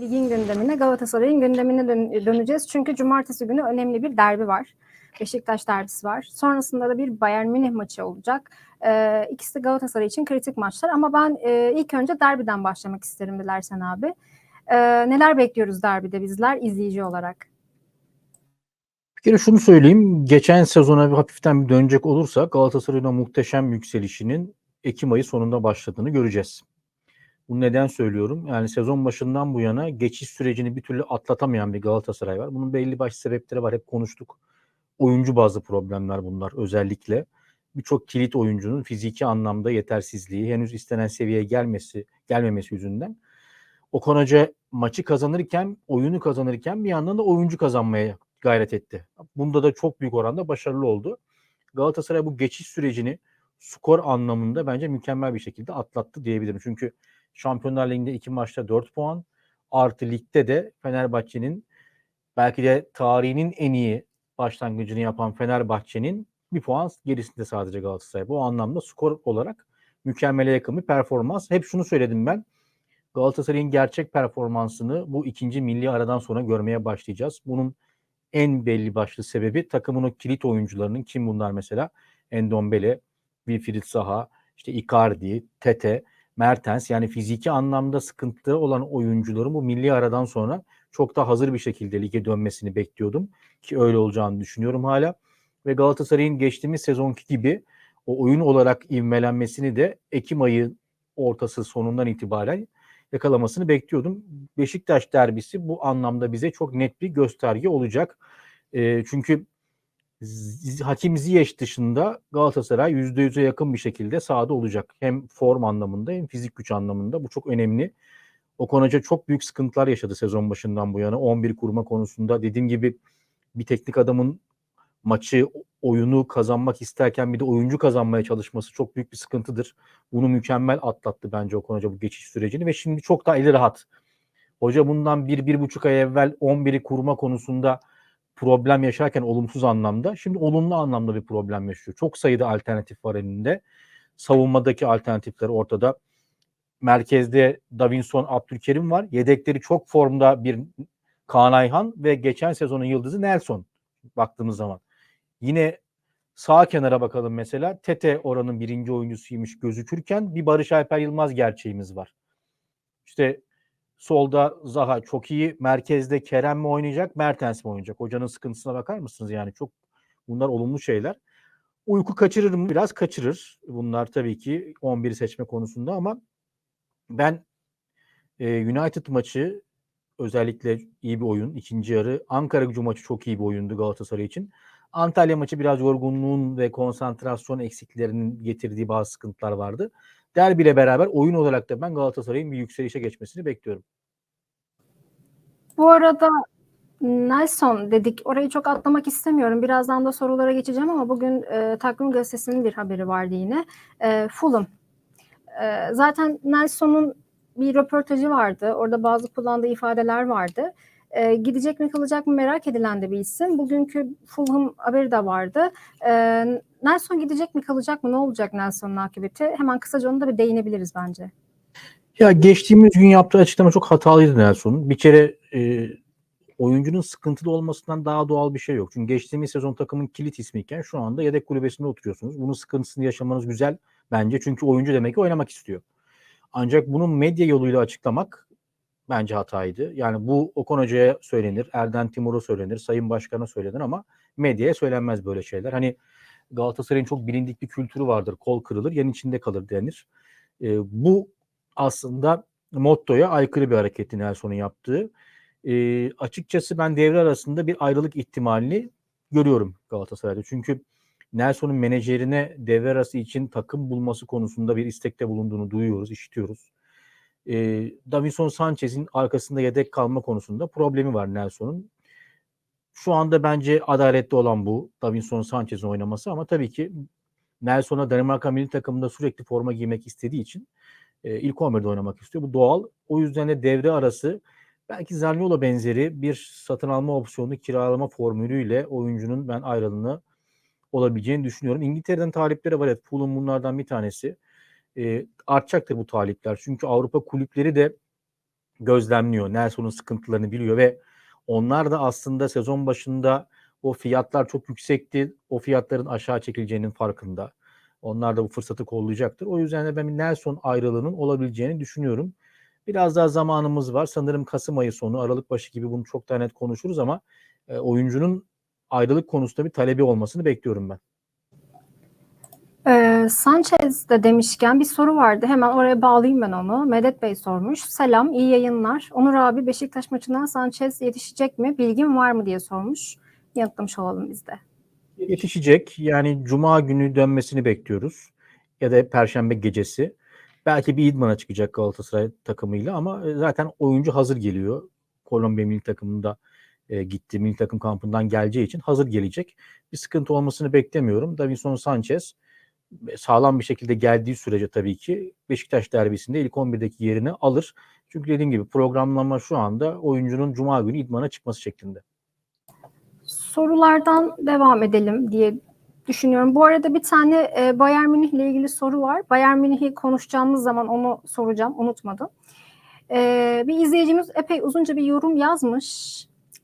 ligin gündemine, Galatasaray'ın gündemine dön- döneceğiz. Çünkü cumartesi günü önemli bir derbi var. Beşiktaş derbisi var. Sonrasında da bir Bayern Münih maçı olacak. Ee, ikisi de Galatasaray için kritik maçlar. Ama ben e, ilk önce derbiden başlamak isterim dilersen abi. Ee, neler bekliyoruz derbide bizler izleyici olarak? Bir kere şunu söyleyeyim. Geçen sezona bir hafiften bir dönecek olursak Galatasaray'ın muhteşem yükselişinin Ekim ayı sonunda başladığını göreceğiz. Bunu neden söylüyorum? Yani sezon başından bu yana geçiş sürecini bir türlü atlatamayan bir Galatasaray var. Bunun belli başlı sebepleri var. Hep konuştuk. Oyuncu bazı problemler bunlar özellikle. Birçok kilit oyuncunun fiziki anlamda yetersizliği, henüz istenen seviyeye gelmesi, gelmemesi yüzünden. Okan Hoca maçı kazanırken, oyunu kazanırken bir yandan da oyuncu kazanmaya gayret etti. Bunda da çok büyük oranda başarılı oldu. Galatasaray bu geçiş sürecini skor anlamında bence mükemmel bir şekilde atlattı diyebilirim. Çünkü Şampiyonlar Ligi'nde iki maçta 4 puan artı ligde de Fenerbahçe'nin belki de tarihinin en iyi başlangıcını yapan Fenerbahçe'nin bir puan gerisinde sadece Galatasaray. Bu anlamda skor olarak mükemmele yakın bir performans. Hep şunu söyledim ben. Galatasaray'ın gerçek performansını bu ikinci milli aradan sonra görmeye başlayacağız. Bunun en belli başlı sebebi takımın o kilit oyuncularının kim bunlar mesela? Endombele, Wilfried Zaha, işte Icardi, Tete, Mertens yani fiziki anlamda sıkıntıları olan oyuncuların bu milli aradan sonra çok daha hazır bir şekilde lige dönmesini bekliyordum ki öyle olacağını düşünüyorum hala. Ve Galatasaray'ın geçtiğimiz sezonki gibi o oyun olarak ivmelenmesini de Ekim ayı ortası sonundan itibaren yakalamasını bekliyordum. Beşiktaş derbisi bu anlamda bize çok net bir gösterge olacak. E, çünkü Hakim Ziyech dışında Galatasaray %100'e yakın bir şekilde sahada olacak. Hem form anlamında hem fizik güç anlamında bu çok önemli. Okan Hoca çok büyük sıkıntılar yaşadı sezon başından bu yana. 11 kurma konusunda dediğim gibi bir teknik adamın maçı, oyunu kazanmak isterken bir de oyuncu kazanmaya çalışması çok büyük bir sıkıntıdır. Bunu mükemmel atlattı bence Okan Hoca bu geçiş sürecini ve şimdi çok daha eli rahat. Hoca bundan bir, bir buçuk ay evvel 11'i kurma konusunda problem yaşarken olumsuz anlamda şimdi olumlu anlamda bir problem yaşıyor. Çok sayıda alternatif var elinde. Savunmadaki alternatifler ortada. Merkezde Davinson Abdülkerim var. Yedekleri çok formda bir Kaan Ayhan ve geçen sezonun yıldızı Nelson baktığımız zaman. Yine sağ kenara bakalım mesela. Tete oranın birinci oyuncusuymuş gözükürken bir Barış Alper Yılmaz gerçeğimiz var. İşte solda Zaha çok iyi. Merkezde Kerem mi oynayacak, Mertens mi oynayacak? Hocanın sıkıntısına bakar mısınız? Yani çok bunlar olumlu şeyler. Uyku kaçırır mı? Biraz kaçırır. Bunlar tabii ki 11 seçme konusunda ama ben e, United maçı özellikle iyi bir oyun. ikinci yarı. Ankara gücü maçı çok iyi bir oyundu Galatasaray için. Antalya maçı biraz yorgunluğun ve konsantrasyon eksiklerinin getirdiği bazı sıkıntılar vardı. Derbi ile beraber oyun olarak da ben Galatasaray'ın bir yükselişe geçmesini bekliyorum. Bu arada Nelson dedik. Orayı çok atlamak istemiyorum. Birazdan da sorulara geçeceğim ama bugün e, Takvim Gazetesi'nin bir haberi vardı yine. E, Fulham. E, zaten Nelson'un bir röportajı vardı. Orada bazı kullandığı ifadeler vardı. E, gidecek mi kalacak mı merak edilen de bir isim. Bugünkü Fulham haberi de vardı. E, Nelson gidecek mi kalacak mı ne olacak Nelson'un akıbeti? Hemen kısaca onu da bir değinebiliriz bence. Ya geçtiğimiz gün yaptığı açıklama çok hatalıydı Nelson'un. Bir kere e, oyuncunun sıkıntılı olmasından daha doğal bir şey yok. Çünkü geçtiğimiz sezon takımın kilit ismiyken şu anda yedek kulübesinde oturuyorsunuz. Bunun sıkıntısını yaşamanız güzel bence. Çünkü oyuncu demek ki oynamak istiyor. Ancak bunu medya yoluyla açıklamak bence hataydı. Yani bu Okan Hoca'ya söylenir, Erden Timur'a söylenir, Sayın Başkan'a söylenir ama medyaya söylenmez böyle şeyler. Hani Galatasaray'ın çok bilindik bir kültürü vardır. Kol kırılır, yan içinde kalır denir. E, bu aslında mottoya aykırı bir hareketti Nelson'un yaptığı. E, açıkçası ben devre arasında bir ayrılık ihtimalini görüyorum Galatasaray'da. Çünkü Nelson'un menajerine devre arası için takım bulması konusunda bir istekte bulunduğunu duyuyoruz, işitiyoruz. E, Davinson Sanchez'in arkasında yedek kalma konusunda problemi var Nelson'un. Şu anda bence adaletli olan bu Davinson Sanchez'in oynaması ama tabii ki Nelson'a Danimarka milli takımında sürekli forma giymek istediği için e, ilk 11'de oynamak istiyor. Bu doğal. O yüzden de devre arası belki Zaniolo benzeri bir satın alma opsiyonu kiralama formülüyle oyuncunun ben ayrılığını olabileceğini düşünüyorum. İngiltere'den talipleri var. Evet, Fulham bunlardan bir tanesi. E, artacaktır bu talipler. Çünkü Avrupa kulüpleri de gözlemliyor. Nelson'un sıkıntılarını biliyor ve onlar da aslında sezon başında o fiyatlar çok yüksekti. O fiyatların aşağı çekileceğinin farkında. Onlar da bu fırsatı kollayacaktır. O yüzden de ben Nelson ayrılığının olabileceğini düşünüyorum. Biraz daha zamanımız var. Sanırım Kasım ayı sonu, Aralık başı gibi bunu çok daha net konuşuruz ama e, oyuncunun ayrılık konusunda bir talebi olmasını bekliyorum ben. Sanchez de demişken bir soru vardı. Hemen oraya bağlayayım ben onu. Medet Bey sormuş. Selam, iyi yayınlar. Onur abi Beşiktaş maçından Sanchez yetişecek mi? Bilgin var mı diye sormuş. Yanıtlamış olalım biz de. Yetişecek. Yani cuma günü dönmesini bekliyoruz. Ya da perşembe gecesi. Belki bir idmana çıkacak Galatasaray takımıyla ama e, zaten oyuncu hazır geliyor. Kolombiya milli takımında e, gitti. Milli takım kampından geleceği için hazır gelecek. Bir sıkıntı olmasını beklemiyorum. Davinson Sanchez sağlam bir şekilde geldiği sürece tabii ki Beşiktaş derbisinde ilk 11'deki yerini alır. Çünkü dediğim gibi programlama şu anda oyuncunun cuma günü idmana çıkması şeklinde. Sorulardan devam edelim diye düşünüyorum. Bu arada bir tane e, Bayern Münih ile ilgili soru var. Bayern Münih'i konuşacağımız zaman onu soracağım. Unutmadım. E, bir izleyicimiz epey uzunca bir yorum yazmış.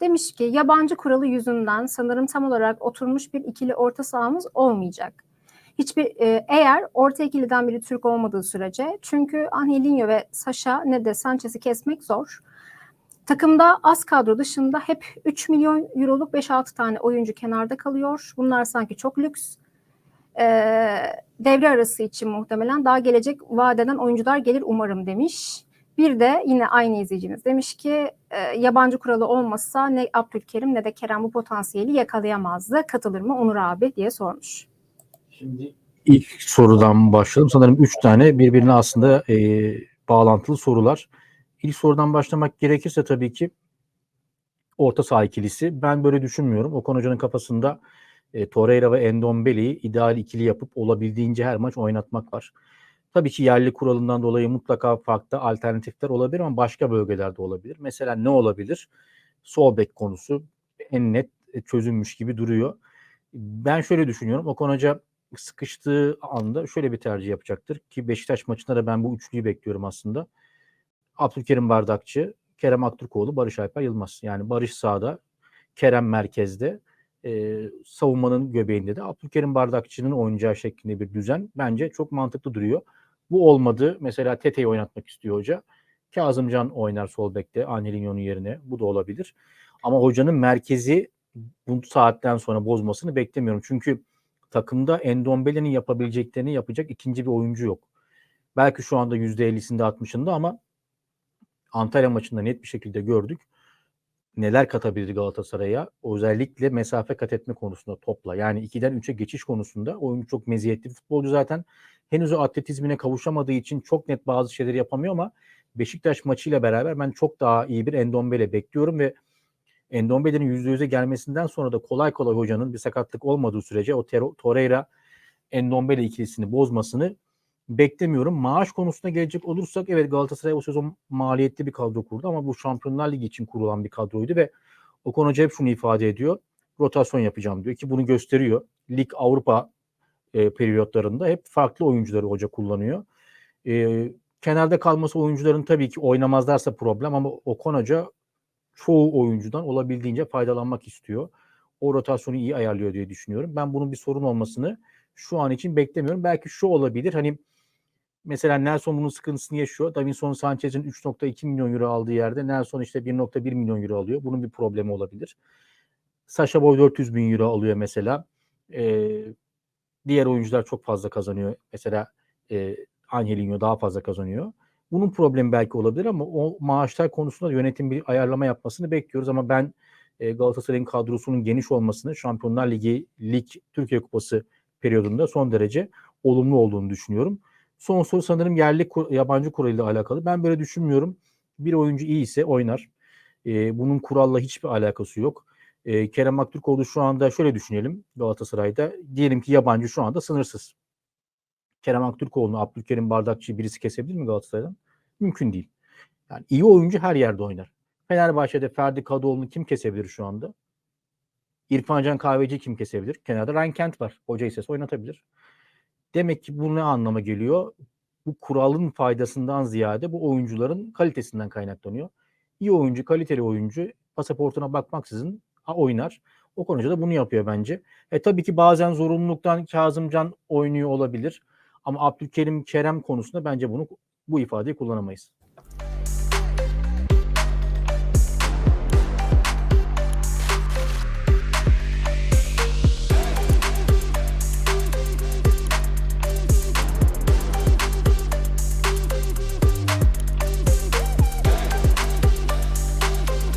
Demiş ki yabancı kuralı yüzünden sanırım tam olarak oturmuş bir ikili orta sahamız olmayacak. Hiçbir e, eğer orta ikiliden biri Türk olmadığı sürece çünkü Angelinho ve Sasha ne de Sanchez'i kesmek zor. Takımda az kadro dışında hep 3 milyon euroluk 5-6 tane oyuncu kenarda kalıyor. Bunlar sanki çok lüks. Ee, devre arası için muhtemelen daha gelecek vadeden oyuncular gelir umarım demiş. Bir de yine aynı izleyicimiz demiş ki e, yabancı kuralı olmasa ne Abdülkerim ne de Kerem bu potansiyeli yakalayamazdı. Katılır mı Onur abi diye sormuş. Şimdi ilk sorudan başlayalım. Sanırım üç tane birbirine aslında e, bağlantılı sorular. İlk sorudan başlamak gerekirse tabii ki orta saha ikilisi. Ben böyle düşünmüyorum. Okan Hoca'nın kafasında e, Torreira ve Endombele'yi ideal ikili yapıp olabildiğince her maç oynatmak var. Tabii ki yerli kuralından dolayı mutlaka farklı alternatifler olabilir ama başka bölgelerde olabilir. Mesela ne olabilir? Sol bek konusu en net çözülmüş gibi duruyor. Ben şöyle düşünüyorum. Okan Hoca sıkıştığı anda şöyle bir tercih yapacaktır ki Beşiktaş maçında da ben bu üçlüyü bekliyorum aslında. Abdülkerim Bardakçı, Kerem Aktürkoğlu, Barış Alper Yılmaz. Yani Barış sağda, Kerem merkezde, e, savunmanın göbeğinde de Abdülkerim Bardakçı'nın oynayacağı şeklinde bir düzen bence çok mantıklı duruyor. Bu olmadı. Mesela Tete'yi oynatmak istiyor hoca. Kazımcan oynar sol bekte Angelinho'nun yerine. Bu da olabilir. Ama hocanın merkezi bu saatten sonra bozmasını beklemiyorum. Çünkü takımda Endombele'nin yapabileceklerini yapacak ikinci bir oyuncu yok. Belki şu anda %50'sinde 60'ında ama Antalya maçında net bir şekilde gördük. Neler katabilir Galatasaray'a? Özellikle mesafe kat etme konusunda topla. Yani 2'den 3'e geçiş konusunda oyuncu çok meziyetli futbolcu zaten. Henüz o atletizmine kavuşamadığı için çok net bazı şeyleri yapamıyor ama Beşiktaş maçıyla beraber ben çok daha iyi bir Endombele bekliyorum ve Endombele'nin %100'e gelmesinden sonra da kolay kolay hocanın bir sakatlık olmadığı sürece o Torreira Endombele ikilisini bozmasını beklemiyorum. Maaş konusuna gelecek olursak evet Galatasaray o sezon maliyetli bir kadro kurdu ama bu Şampiyonlar Ligi için kurulan bir kadroydu ve Okan Hoca hep şunu ifade ediyor. Rotasyon yapacağım diyor ki bunu gösteriyor. Lig Avrupa e, periyotlarında hep farklı oyuncuları hoca kullanıyor. E, kenarda kalması oyuncuların tabii ki oynamazlarsa problem ama Okan Hoca çoğu oyuncudan olabildiğince faydalanmak istiyor. O rotasyonu iyi ayarlıyor diye düşünüyorum. Ben bunun bir sorun olmasını şu an için beklemiyorum. Belki şu olabilir. Hani mesela Nelson bunun sıkıntısını yaşıyor. Davinson Sanchez'in 3.2 milyon euro aldığı yerde Nelson işte 1.1 milyon euro alıyor. Bunun bir problemi olabilir. Sasha Boy 400 bin euro alıyor mesela. Ee, diğer oyuncular çok fazla kazanıyor. Mesela e, Angelinho daha fazla kazanıyor. Bunun problemi belki olabilir ama o maaşlar konusunda yönetim bir ayarlama yapmasını bekliyoruz ama ben e, Galatasaray'ın kadrosunun geniş olmasını Şampiyonlar Ligi, Lig, Türkiye Kupası periyodunda son derece olumlu olduğunu düşünüyorum. Son soru sanırım yerli yabancı kuralıyla alakalı. Ben böyle düşünmüyorum. Bir oyuncu iyi ise oynar. E, bunun kuralla hiçbir alakası yok. E, Kerem Aktürkoğlu şu anda şöyle düşünelim Galatasaray'da. Diyelim ki yabancı şu anda sınırsız. Kerem Aktürkoğlu'nu, Abdülkerim Bardakçı birisi kesebilir mi Galatasaray'dan? Mümkün değil. Yani iyi oyuncu her yerde oynar. Fenerbahçe'de Ferdi Kadıoğlu'nu kim kesebilir şu anda? İrfan Can Kahveci kim kesebilir? Kenarda Ryan Kent var. Hoca ise oynatabilir. Demek ki bu ne anlama geliyor? bu kuralın faydasından ziyade bu oyuncuların kalitesinden kaynaklanıyor. İyi oyuncu, kaliteli oyuncu pasaportuna bakmaksızın oynar. O konuda da bunu yapıyor bence. E tabii ki bazen zorunluluktan Kazımcan oynuyor olabilir. Ama Abdülkerim Kerem konusunda bence bunu bu ifadeyi kullanamayız.